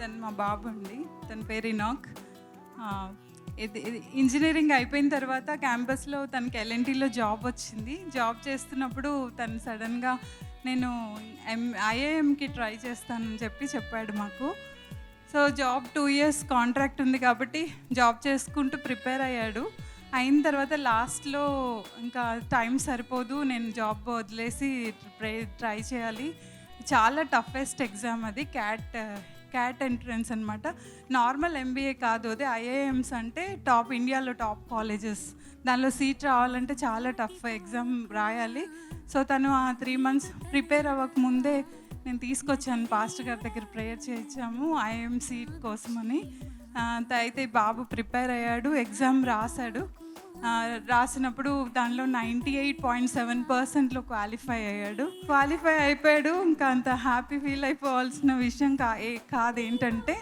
తను మా బాబు అండి. తన పేరు ఇనాక్. ఇది ఇంజనీరింగ్ అయిపోయిన తర్వాత క్యాంపస్లో తనకి ఎల్ఎన్టీలో జాబ్ వచ్చింది. జాబ్ చేస్తున్నప్పుడు తను సడన్గా నేను ఎం ఐఏఎంకి ట్రై చేస్తానని చెప్పి చెప్పాడు మాకు. So job two years contract ఉంది కాబట్టి జాబ్ చేసుకుంటూ ప్రిపేర్ అయ్యాడు. అయిన తర్వాత లాస్ట్లో ఇంకా టైం సరిపోదు నేను జాబ్ వదిలేసి ట్రై ట్రై చేయాలి. చాలా టఫెస్ట్ ఎగ్జామ్ అది. క్యాట్ క్యాట్ ఎంట్రన్స్ అనమాట నార్మల్ ఎంబీఏ కాదు అదే ఐఏఎమ్స్ అంటే టాప్ ఇండియాలో టాప్ కాలేజెస్ దానిలో సీట్ రావాలంటే చాలా టఫ్ ఎగ్జామ్ రాయాలి. సో తను ఆ త్రీ మంత్స్ ప్రిపేర్ అవ్వక ముందే నేను తీసుకొచ్చాను పాస్టర్ గారి దగ్గర ప్రేయర్ చేయించాము ఐఎం సీట్ కోసమని. అయితే బాబు ప్రిపేర్ అయ్యాడు ఎగ్జామ్ రాశాడు. రాసినప్పుడు దానిలో నైంటీ ఎయిట్ పాయింట్ సెవెన్ పర్సెంట్లో క్వాలిఫై అయ్యాడు. క్వాలిఫై అయిపోయాడు. ఇంకా అంత హ్యాపీ ఫీల్ అయిపోవాల్సిన విషయం కా కాదేంటంటే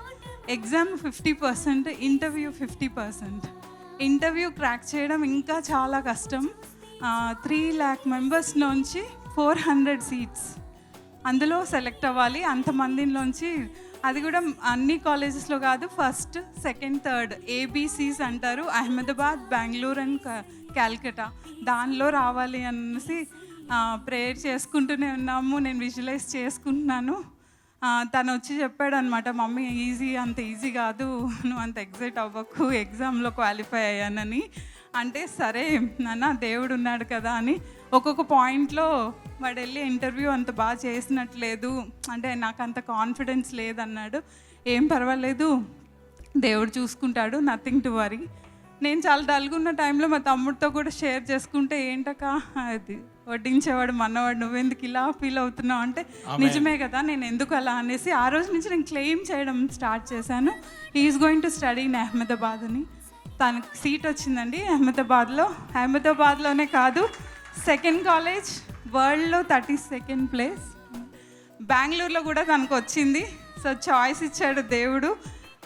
exam fifty percent interview fifty percent interview crack చేయడం ఇంకా చాలా కష్టం. త్రీ ల్యాక్ మెంబర్స్ నుంచి ఫోర్ హండ్రెడ్ సీట్స్ అందులో సెలెక్ట్ అవ్వాలి. అంతమందిలోంచి అది కూడా అన్ని కాలేజెస్లో కాదు ఫస్ట్ సెకండ్ థర్డ్ ఏబీసీస్ అంటారు. అహ్మదాబాద్ బెంగళూరు అండ్ క్యాల్కటా దానిలో రావాలి అనేసి ప్రేయర్ చేసుకుంటూనే ఉన్నాము. నేను విజువలైజ్ చేసుకుంటున్నాను. తను వచ్చి చెప్పాడు అనమాట మమ్మీ ఈజీ అంత ఈజీ కాదు. నువ్వు అంత ఎగ్జైట్ అవ్వకు. ఎగ్జామ్లో క్వాలిఫై అయ్యానని. అంటే సరే నాన్న దేవుడు ఉన్నాడు కదా అని ఒక్కొక్క పాయింట్లో వాడు వెళ్ళి ఇంటర్వ్యూ అంత బాగా చేసినట్లేదు. అంటే నాకు అంత కాన్ఫిడెన్స్ లేదన్నాడు. ఏం పర్వాలేదు దేవుడు చూసుకుంటాడు నథింగ్ టు వరీ. నేను చాలా డల్గున్న టైంలో మా తమ్ముడితో కూడా షేర్ చేసుకుంటే ఏంటక్క? అది వడ్డించేవాడు మనవాడు నువ్వెందుకు ఇలా ఫీల్ అవుతున్నావు? అంటే నిజమే కదా నేను ఎందుకు అలా? అనేసి ఆ రోజు నుంచి నేను క్లెయిమ్ చేయడం స్టార్ట్ చేశాను. Is going to study in Ahmedabad అని. తనకు సీట్ వచ్చిందండి అహ్మదాబాద్లో. అహ్మదాబాద్లోనే కాదు సెకండ్ కాలేజ్ వరల్డ్లో థర్టీ సెకండ్ ప్లేస్ బెంగళూరులో కూడా తనకు వచ్చింది. సో చాయిస్ ఇచ్చాడు దేవుడు.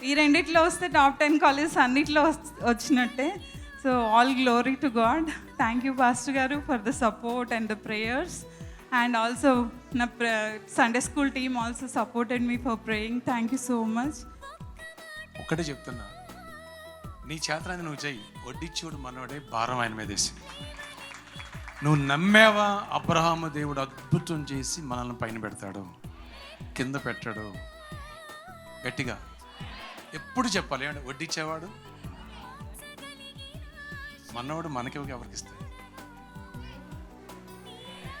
ఈ రెండిట్లో వస్తే టాప్ టెన్ కాలేజెస్ అన్నిట్లో వచ్చినట్టే. So all glory to God thank you pastor గారు for the support and the prayers and also నా Sunday school team also supported me for praying thank you so much ఒక్కటే చెప్తున్నా. నీ చేతనది నువ్వు చెయ్యి. వడ్డిచ్చోడు మనోడే భారం ఆయన మీదేసి నువ్వు నమ్మేవా? అబ్రహాము దేవుడు అద్భుతం చేసి మనల్ని పైన పెడతాడు. కింద పెట్టాడు. గట్టిగా. ఎప్పుడు చెప్పాలి? అంటే వడ్డిచ్చేవాడు? మనవాడు మనకి ఎవరికి ఇస్తాడు?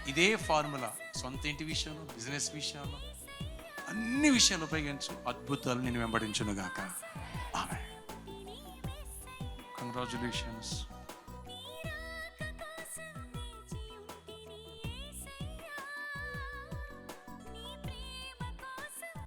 ఇదే ఫార్ములా. సొంత ఇంటి విషయంలో బిజినెస్ విషయంలో అన్ని విషయాలు ఉపయోగించు. అద్భుతాలు నేను వెంబడించును గాక ఆమె కంగ్రాచులేషన్స్